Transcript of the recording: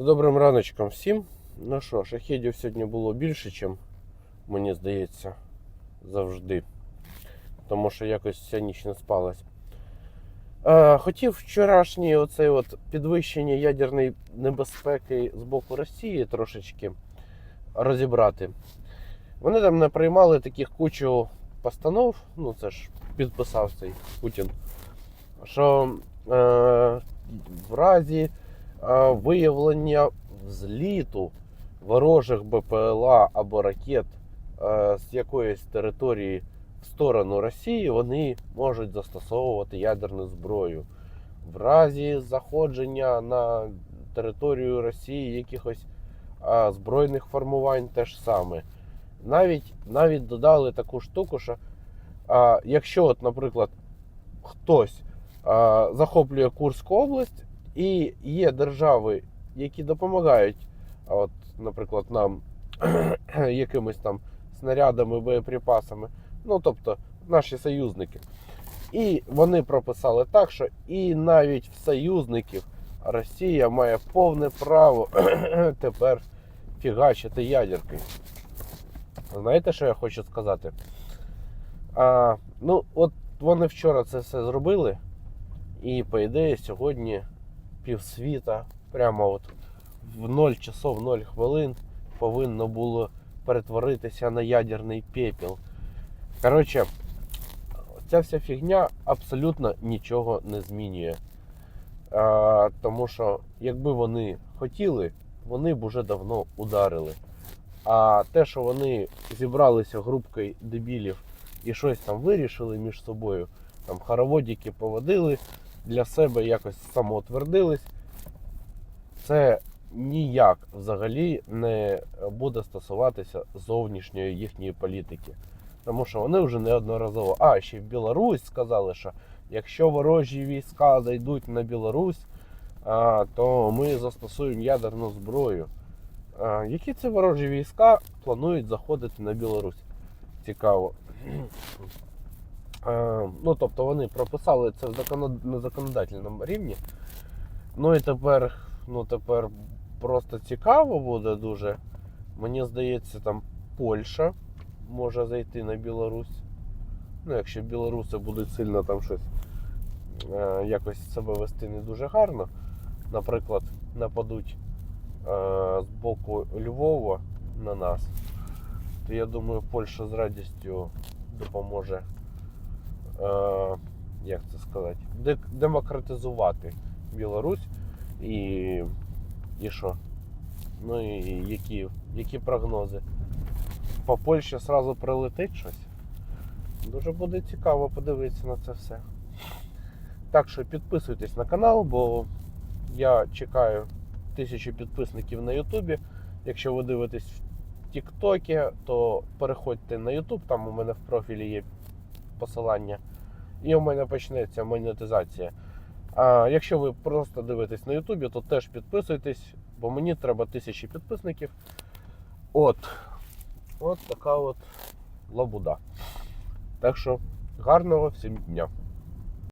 З добрим раночком всім. Ну що, шахедів сьогодні було більше, ніж мені здається, завжди. Тому що якось вся ніч не спалась. Е, хотів вчорашнє оце от підвищення ядерної небезпеки з боку Росії трошечки розібрати. Вони там не приймали таких кучу постанов, ну це ж підписав цей Путін, що е, в разі виявлення взліту ворожих БПЛА або ракет е, з якоїсь території в сторону Росії, вони можуть застосовувати ядерну зброю. В разі заходження на територію Росії якихось збройних формувань теж саме. Навіть, навіть додали таку штуку, що а, якщо, от, наприклад, хтось а, захоплює Курську область, і є держави, які допомагають, от, наприклад, нам якимись там снарядами, боєприпасами, ну тобто наші союзники. І вони прописали так, що і навіть в союзників Росія має повне право тепер фігачити ядеркою. Знаєте, що я хочу сказати? А, ну, от вони вчора це все зробили, і, по ідеї, сьогодні півсвіта, прямо от в 0 часов 0 хвилин повинно було перетворитися на ядерний пепел. Коротше, ця вся фігня абсолютно нічого не змінює. А, тому що, якби вони хотіли, вони б уже давно ударили. А те, що вони зібралися групкою дебілів і щось там вирішили між собою, там хороводики поводили, для себе якось самоутвердились, це ніяк взагалі не буде стосуватися зовнішньої їхньої політики. Тому що вони вже неодноразово. А, ще в Білорусь сказали, що якщо ворожі війська зайдуть на Білорусь, то ми застосуємо ядерну зброю. Які це ворожі війська планують заходити на Білорусь? Цікаво. А, Ну, тобто вони прописали це на законодательному рівні. Ну і тепер, ну тепер просто цікаво буде дуже. Мені здається, там Польща може зайти на Білорусь. Ну, якщо білоруси будуть сильно там щось е, якось себе вести не дуже гарно. Наприклад, нападуть е, з боку Львова на нас, то я думаю, Польща з радістю допоможе, е, як це сказати, демократизувати Білорусь і, і що? Ну і які, які прогнози? По Польщі одразу прилетить щось. Дуже буде цікаво подивитися на це все. Так що підписуйтесь на канал, бо я чекаю тисячу підписників на Ютубі. Якщо ви дивитесь в Тіктокі, то переходьте на Ютуб, там у мене в профілі є посилання. І у мене почнеться монетизація. А якщо ви просто дивитесь на Ютубі, то теж підписуйтесь, бо мені треба тисячі підписників. От. От така от лабуда. Так що гарного всім дня.